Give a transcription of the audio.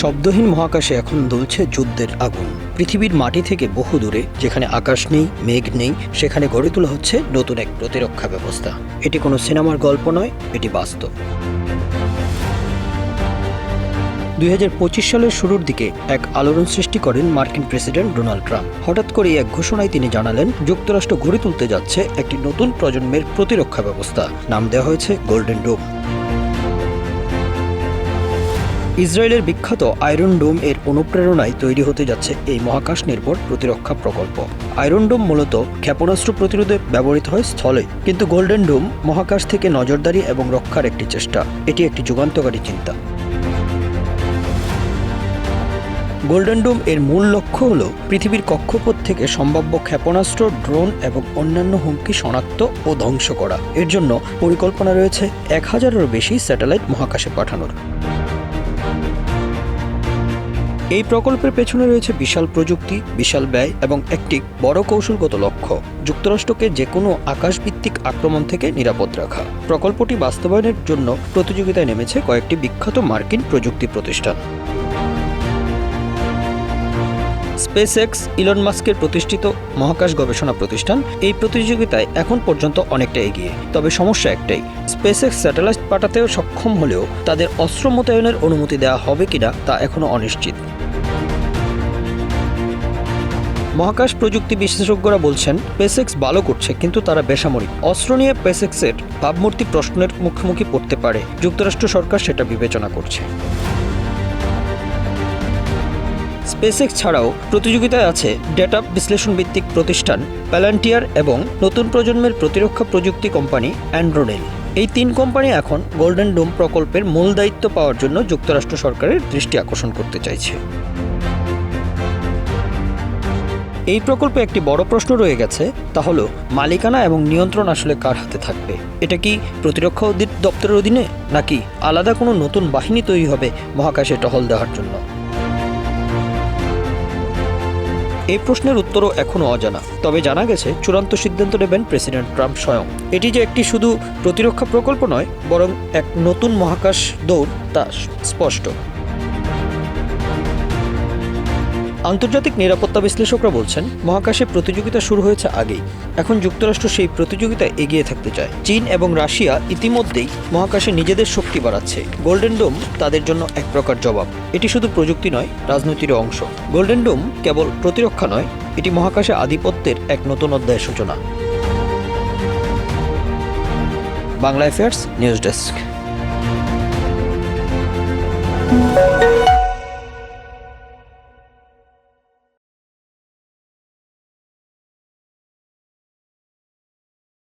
শব্দহীন মহাকাশে এখন দুলছে যুদ্ধের আগুন। পৃথিবীর মাটি থেকে বহু দূরে, যেখানে আকাশ নেই, মেঘ নেই, সেখানে গড়ে তোলা হচ্ছে নতুন এক প্রতিরক্ষা ব্যবস্থা। এটি কোনো সিনেমার গল্প নয়, এটি বাস্তব। দুই হাজার পঁচিশ সালের শুরুর দিকে এক আলোড়ন সৃষ্টি করেন মার্কিন প্রেসিডেন্ট ডোনাল্ড ট্রাম্প। হঠাৎ করে এক ঘোষণায় তিনি জানালেন, যুক্তরাষ্ট্র গড়ে তুলতে যাচ্ছে একটি নতুন প্রজন্মের প্রতিরক্ষা ব্যবস্থা। নাম দেওয়া হয়েছে গোল্ডেন ডোম। ইসরায়েলের বিখ্যাত আয়রন ডোম এর অনুপ্রেরণায় তৈরি হতে যাচ্ছে এই মহাকাশ নির্ভর প্রতিরক্ষা প্রকল্প। আয়রন ডোম মূলত ক্ষেপণাস্ত্র প্রতিরোধে ব্যবহৃত হয় স্থলে, কিন্তু গোল্ডেন ডোম মহাকাশ থেকে নজরদারি এবং রক্ষার একটি চেষ্টা, এটি একটি যুগান্তকারী চিন্তা। গোল্ডেন ডোম এর মূল লক্ষ্য হল পৃথিবীর কক্ষপথ থেকে সম্ভাব্য ক্ষেপণাস্ত্র, ড্রোন এবং অন্যান্য হুমকি শনাক্ত ও ধ্বংস করা। এর জন্য পরিকল্পনা রয়েছে এক হাজারেরও বেশি স্যাটেলাইট মহাকাশে পাঠানোর। এই প্রকল্পের পেছনে রয়েছে বিশাল প্রযুক্তি, বিশাল ব্যয় এবং একটি বড় কৌশলগত লক্ষ্য, যুক্তরাষ্ট্রকে যে কোনো আকাশভিত্তিক আক্রমণ থেকে নিরাপদ রাখা। প্রকল্পটি বাস্তবায়নের জন্য প্রতিযোগিতায় নেমেছে কয়েকটি বিখ্যাত মার্কিন প্রযুক্তি প্রতিষ্ঠান। স্পেস এক্স ইলন মাস্কের প্রতিষ্ঠিত মহাকাশ গবেষণা প্রতিষ্ঠান এই প্রতিযোগিতায় এখন পর্যন্ত অনেকটা এগিয়ে। তবে সমস্যা একটাই স্পেস এক্স স্যাটেলাইট পাঠাতেও সক্ষম হলেও তাদের অস্ত্র মোতায়েনের অনুমতি দেওয়া হবে কিনা তা এখনও অনিশ্চিত। মহাকাশ প্রযুক্তি বিশেষজ্ঞরা বলছেন, পেসেক্স ভালো করছে, কিন্তু তারা বেসামরিক। অস্ত্র নিয়ে পেসেক্সের ভাবমূর্তি প্রশ্নের মুখোমুখি পড়তে পারে। যুক্তরাষ্ট্র সরকার সেটা বিবেচনা করছে। স্পেসেক্স ছাড়াও প্রতিযোগিতায় আছে ডেটা বিশ্লেষণ ভিত্তিক প্রতিষ্ঠান প্যালান্টিয়ার এবং নতুন প্রজন্মের প্রতিরক্ষা প্রযুক্তি কোম্পানি অ্যান্ড্রোনেল। এই তিন কোম্পানি এখন গোল্ডেন ডোম প্রকল্পের মূল দায়িত্ব পাওয়ার জন্য যুক্তরাষ্ট্র সরকারের দৃষ্টি আকর্ষণ করতে চাইছে। এই প্রকল্পে একটি বড় প্রশ্ন রয়ে গেছে, তা হলো, মালিকানা এবং নিয়ন্ত্রণ আসলে কার হাতে থাকবে? এটা কি প্রতিরক্ষা দপ্তরের অধীনে, নাকি আলাদা কোনো নতুন বাহিনী তৈরি হবে মহাকাশে টহল দেওয়ার জন্য? এই প্রশ্নের উত্তরও এখনও অজানা। তবে জানা গেছে, চূড়ান্ত সিদ্ধান্ত নেবেন প্রেসিডেন্ট ট্রাম্প স্বয়ং। এটি যে একটি শুধু প্রতিরক্ষা প্রকল্প নয়, বরং এক নতুন মহাকাশ দৌড়, তা স্পষ্ট। আন্তর্জাতিক নিরাপত্তা বিশ্লেষকরা বলছেন, মহাকাশে প্রতিযোগিতা শুরু হয়েছে আগেই। এখন যুক্তরাষ্ট্র সেই প্রতিযোগিতায় এগিয়ে থাকতে চায়। চীন এবং রাশিয়া ইতিমধ্যেই মহাকাশে নিজেদের শক্তি বাড়াচ্ছে। গোল্ডেন ডোম তাদের জন্য এক প্রকার জবাব। এটি শুধু প্রযুক্তি নয় রাজনীতির অংশ। গোল্ডেন ডোম কেবল প্রতিরক্ষা নয়, এটি মহাকাশে আধিপত্যের এক নতুন অধ্যায়ের সূচনা। Bangla affairs news desk.